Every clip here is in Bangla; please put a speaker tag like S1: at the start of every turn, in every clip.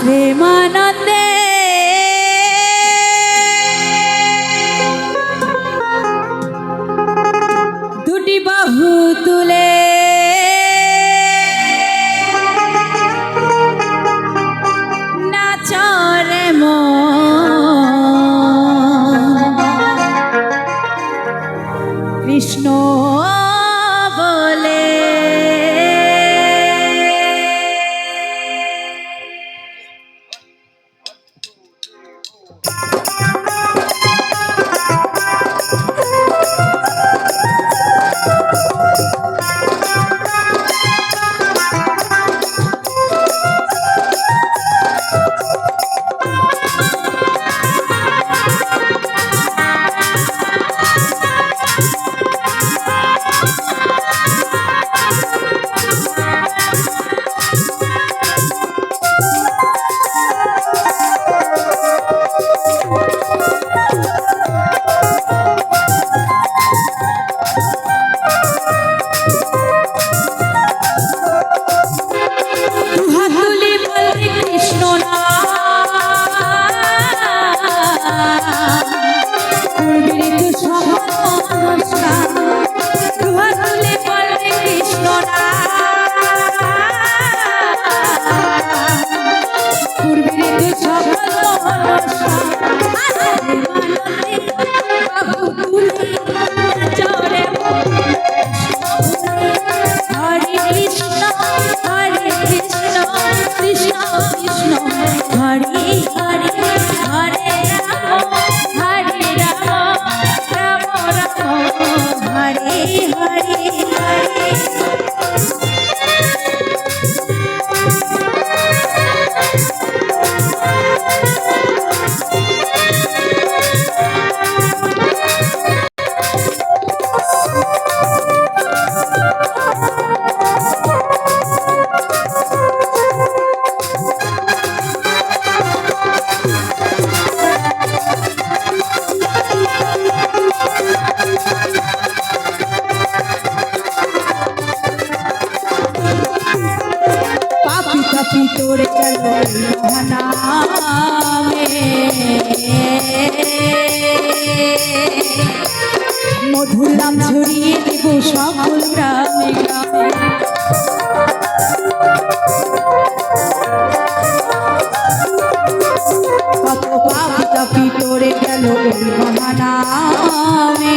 S1: प्रेमाना Thank you. কৃষ্ণ তোর নামে মধুর নাম ছড়িয়ে দেব সকল গ্রামে গ্রামে। কত পাপ তপি তোরে গেল মহানামে।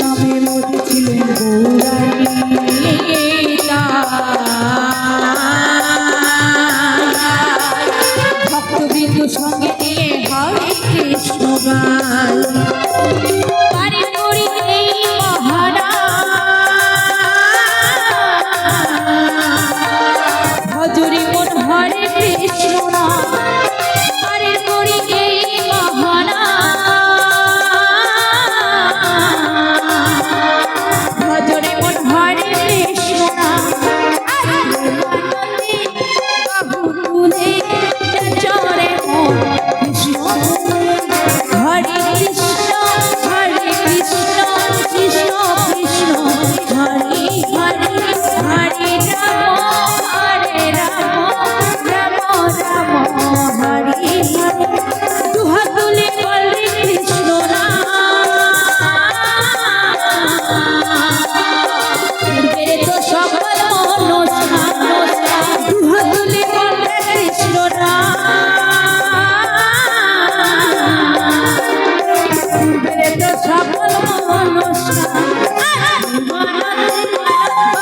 S1: নামে মজেছিলেন গৌরানী।